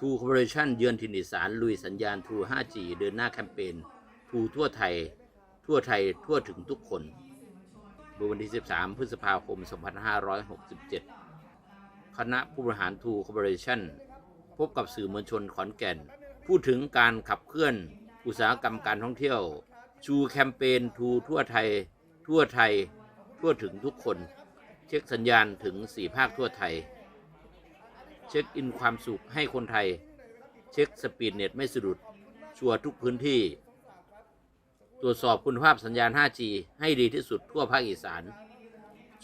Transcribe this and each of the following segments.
True Corporation เยือนถิ่นอีสานลุยสัญญาณ True 5G เดินหน้าแคมเปญ True ทั่วไทย ทั่วไทยทั่วถึงทุกคนเมื่อวันที่ 13 พฤษภาคม 2567 คณะผู้บริหาร True Corporation พบกับสื่อมวลชนขอนแก่น พูดถึงการขับเคลื่อนอุตสาหกรรมการท่องเที่ยว ชูแคมเปญ True ทั่วไทย ทั่วไทย ทั่วถึงทุกคน เช็คสัญญาณถึง 4 ภาคทั่วไทย เช็คอินความสุขให้คนไทย เช็คสปีดเน็ตไม่สะดุด ชัวร์ทุกพื้นที่ ตรวจสอบคุณภาพสัญญาณ 5G ให้ดีที่สุดทั่วภาคอีสาน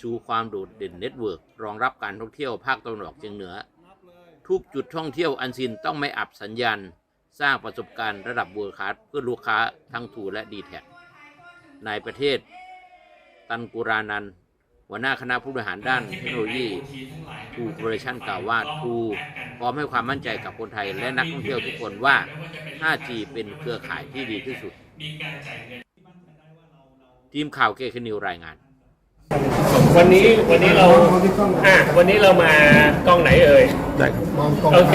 ชูความโดดเด่นเน็ตเวิร์กรองรับการท่องเที่ยวภาคตะวันออกเฉียงเหนือ ทุกจุดท่องเที่ยวอันซินต้องไม่อับสัญญาณ สร้างประสบการณ์ระดับเวิร์คคาสเพื่อลูกค้าทั้งทูและดีแท็ในประเทศ ตันกุรานัน หัวหน้าคณะผู้บริหารด้านเทคโนโลยีทูคอร์ปอเรชั่นกล่าวว่าทูพร้อมให้ความมั่นใจกับคนไทยและนักท่องเที่ยวทุกคนว่า 5G เป็นเครือข่ายที่ดีที่สุด ทีมข่าวเกคนิวรายงาน วันนี้วันนี้เราอะวันนี้เรามากล้องไหนเอ่ยได้ครับมองกล้องโอเค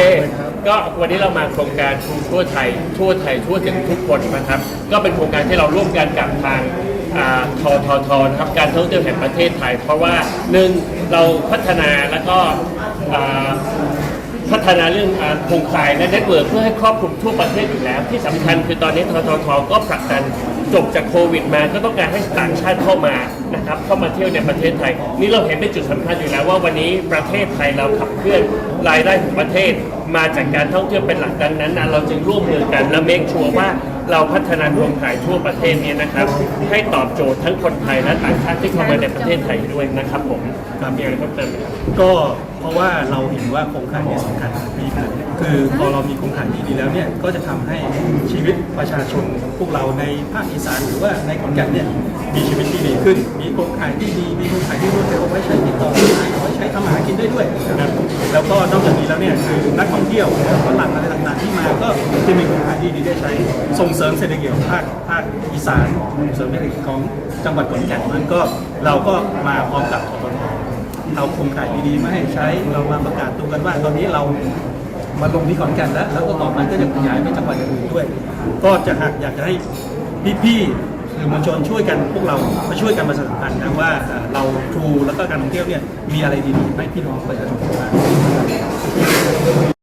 ก็วันนี้เรามาโครงการทูทั่วไทยทั่วไทยทั่วถึงทุกคนนะครับ ก็เป็นโครงการที่เราร่วมกันกับทางอ่า ทททนะครับการท่องเที่ยวแห่งประเทศไทย เพราะว่าหนึ่งเราพัฒนาแล้วก็ พัฒนาเรื่องโครงข่ายและเน็ตเวิร์กเพื่อให้ครอบคลุมทั่วประเทศอยู่แล้ว ที่สำคัญคือตอนนี้ทททก็ผลักดันจบจากโควิดมาก็ต้องการให้ต่างชาติเข้ามานะครับเข้ามาเที่ยวในประเทศไทย นี่เราเห็นเป็นจุดสำคัญอยู่แล้วว่าวันนี้ประเทศไทยเราขับเคลื่อนรายได้ของประเทศ มาจากการท่องเที่ยวเป็นหลักดังนั้นเราจึงร่วมมือกันและเมคชัวร์ว่าเราพัฒนาโครงข่ายทั่วประเทศนี้นะครับ ให้ตอบโจทย์ทั้งคนไทยและต่างชาติที่เข้ามาในประเทศไทยด้วยนะครับผมมีอะไรเพิ่มเติมก็ เพราะว่าเราเห็นว่าโครงข่ายเนี่ยสำคัญมีคือพอเรามีโครงข่ายที่ดีแล้วเนี่ยก็จะทำให้ชีวิตประชาชนพวกเราในภาคอีสานหรือว่าในขอนแก่นเนี่ยมีชีวิตที่ดีขึ้น มีโครงข่ายที่ดีมีโครงข่ายที่รวดเร็วไว้ใช้ติดต่อเอาไว้ใช้ทำอาหากินได้ด้วยนะครับแล้วก็นอกจากนี้แล้วเนี่ยคือนักท่องเที่ยวฝรั่งอะไรต่างๆที่มาก็จะมีโครงข่ายที่ดีได้ใช้ส่งเสริมเศรษฐกิจภาคภาคอีสานส่งเสริมเศรษฐกิจของจังหวัดขอนแก่นนั้นก็เราก็มาพร้อมกับททท เอาโครงข่ายดีๆมาให้ใช้เรามาประกาศตัวกันว่าตอนนี้เรามาลงที่ขอนแก่นแล้ว แล้วก็ต่อไปก็จะขยายไปจังหวัดอื่นด้วย ก็จะหากอยากจะให้พี่ๆสื่อมวลชนช่วยกันพวกเรามาช่วยกันประชาสัมพันธ์นะว่าเอ่อเราทรูแล้วก็การท่องเที่ยวเนี่ยมีอะไรดีๆให้พี่น้องประชาชนบ้าง